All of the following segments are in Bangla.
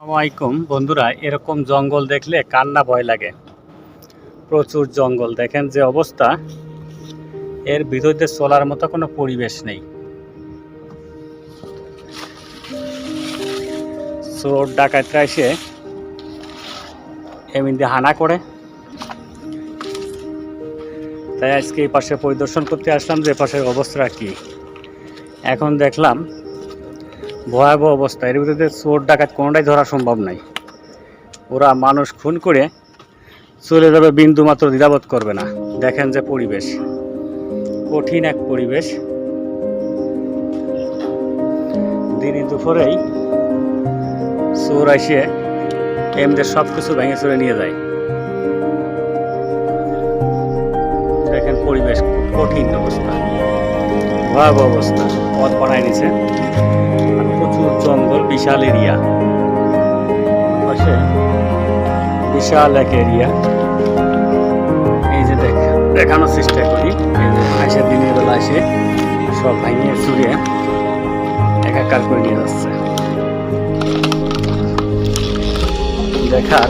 আসসালামাইকুম বন্ধুরা, এরকম জঙ্গল দেখলে কান্না ভয় লাগে। প্রচুর জঙ্গল। দেখেন যে অবস্থা। এর ভিতরে চলার মতো কোনো পরিবেশ নেই। চোর ডাকাতরা এসে এমনি হানা করে। তাই আজকে এই পাশে পরিদর্শন করতে আসলাম যে পাশের অবস্থাটা কি। এখন দেখলাম ভয়াবহ অবস্থা। এর ভিতরে চোর ডাকাত কোনোটাই ধরা সম্ভব নাই। ওরা মানুষ খুন করে চলে যাবে বিন্দু মাত্র দ্বিধাবোধ করবে না। দেখেন যে পরিবেশ। কঠিন এক পরিবেশ। দিনই দুপুরেই চোর এসে এমদের সব কিছু ভেঙে চলে নিয়ে যায়। দেখেন পরিবেশ, কঠিন অবস্থা। ভয়াবহ অবস্থা। পথ বানায় নিছে। জঙ্গল বিশাল এরিয়া। পাশে বিশাল এক এরিয়া। এই যে দেখ, দেখানোর চেষ্টা করি। এই যে আসে দিনের বেলা এসে সব ভাঙিয়ে চুরিয়ে একাকার করে নিয়ে যাচ্ছে। দেখার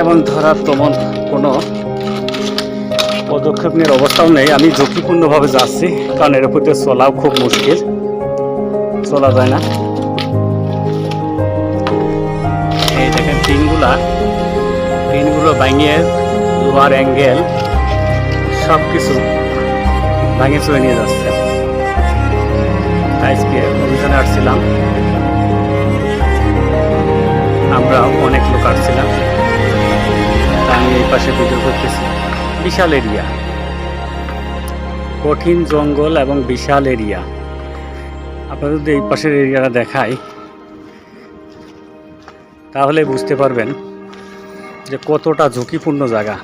এমন ধরার তেমন কোনো পদক্ষেপ নেওয়ার অবস্থাও নেই। আমি ঝুঁকিপূর্ণভাবে যাচ্ছি, কারণ এর উপর চলাও খুব মুশকিল। চলা যায় না। এই দেখেন টিনগুলা, টিনগুলো ভাঙিয়ে লোহার অ্যাঙ্গেল সব কিছু ভাঙে চলে নিয়ে যাচ্ছে। আজকে অভিযানে আসছিলাম। আমরা অনেক লোক আসছিলাম। আমি এই পাশে ভিডিও করতেছি। বিশাল এরিয়া। কঠিন জঙ্গল এবং বিশাল এরিয়া। আপনাদের যদি এই পাশের এরিয়াটা দেখাই, তাহলে বুঝতে পারবেন যে কতটা ঝুঁকিপূর্ণ জায়গা।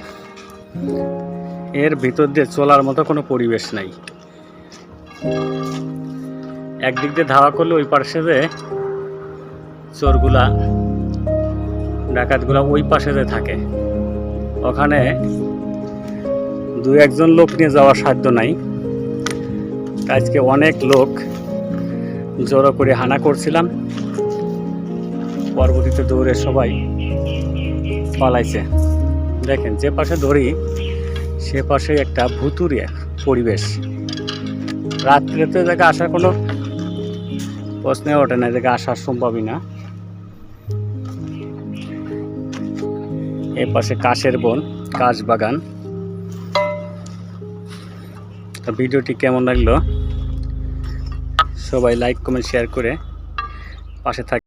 এর ভিতর দিয়ে চলার মতো কোনো পরিবেশ নাই। একদিক দিয়ে ধাওয়া করলে ওই পাশে যে চোরগুলা, ডাকাতগুলা ওই পাশে যে থাকে। ওখানে দু একজন লোক নিয়ে যাওয়ার সাধ্য নাই। আজকে অনেক লোক জড়ো করে হানা করছিলাম। পরবর্তীতে দৌড়ে সবাই পালাইছে। দেখেন, যে পাশে ধরি সে পাশে একটা ভুতুরিয়া পরিবেশ। রাত্রিতে জায়গা আসার কোনো প্রশ্নে ওঠে না জায়গা আসার সম্ভবই না। এ পাশে কাশের বন, কাশ বাগান। ভিডিওটি কেমন লাগল? সবাই লাইক কমেন্ট শেয়ার করে পাশে থাক